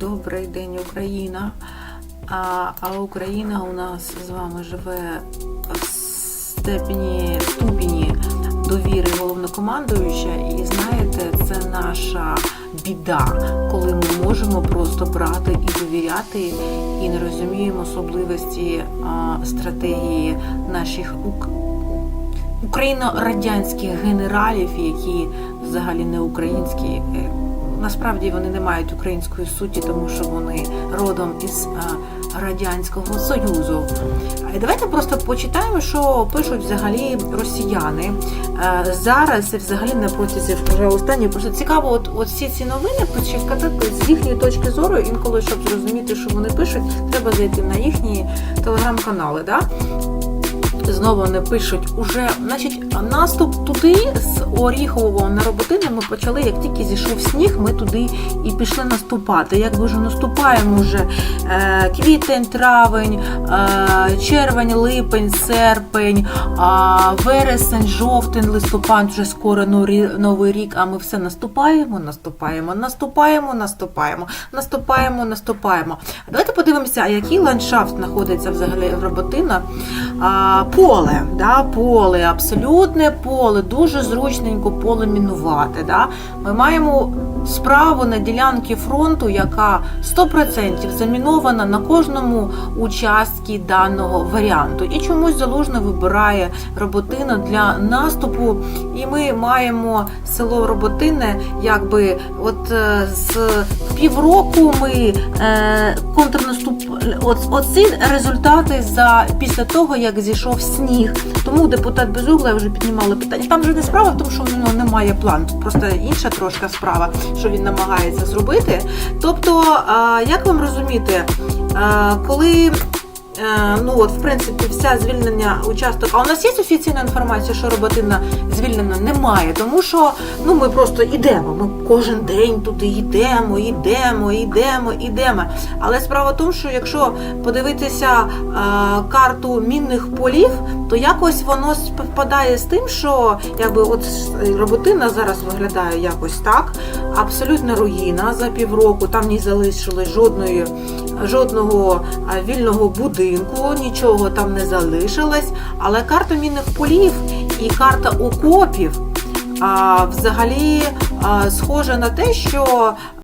Добрий день, Україна. А, а Україна у нас з вами живе в степені ступені довіри головнокомандуюча. І знаєте, це наша біда, коли ми можемо просто брати і довіряти, і не розуміємо особливості а, стратегії наших. Україно-радянських генералів, які взагалі не українські. Е, Насправді вони не мають української суті, тому що вони родом із радянського союзу. А давайте просто почитаємо, що пишуть взагалі росіяни Е, зараз і взагалі на протязі вже останньої. Просто цікаво, от, от всі ці новини почекати з їхньої точки зору. Інколи, щоб зрозуміти, що вони пишуть, треба зайти на їхні телеграм-канали. Да? Знову вони пишуть, уже значить, наступ туди з Оріхового на роботини ми почали, як тільки зійшов сніг, ми туди і пішли наступати. Як вже наступаємо вже е, квітень, травень, е, червень, липень, серпень, вересень, жовтень, листопад, вже скоро новий рік, а ми все наступаємо, наступаємо, наступаємо, наступаємо, наступаємо, наступаємо. Давайте подивимося, який ландшафт знаходиться взагалі в роботина. Поле, да, поле, абсолютне поле, дуже зручненько поле мінувати. Да. Ми маємо справу на ділянці фронту, яка 100% замінована на кожному участку даного варіанту. І чомусь залужно вибирає роботина для наступу. І ми маємо село Роботине, якби от е, з півроку ми е, контрнаступ. Оці результати за після того, як зійшов сніг. Тому депутат Безугла вже піднімали питання. Там вже не справа в тому, що в нього немає плану. Просто інша трошка справа, що він намагається зробити. Тобто, як вам розуміти, коли ну от, в принципі, вся звільнення участок. А у нас є офіційна інформація, що роботина звільнена немає, тому що ну ми просто йдемо. Ми кожен день туди йдемо, йдемо, йдемо, йдемо. Але справа в тому, що якщо подивитися е, карту мінних полів, то якось воно співпадає з тим, що якби от роботина зараз виглядає якось так. Абсолютно руїна за півроку. Там не залишилось жодної жодного вільного будинку, нічого там не залишилось. Але карта мінних полів і карта окопів а, взагалі а, схожа на те, що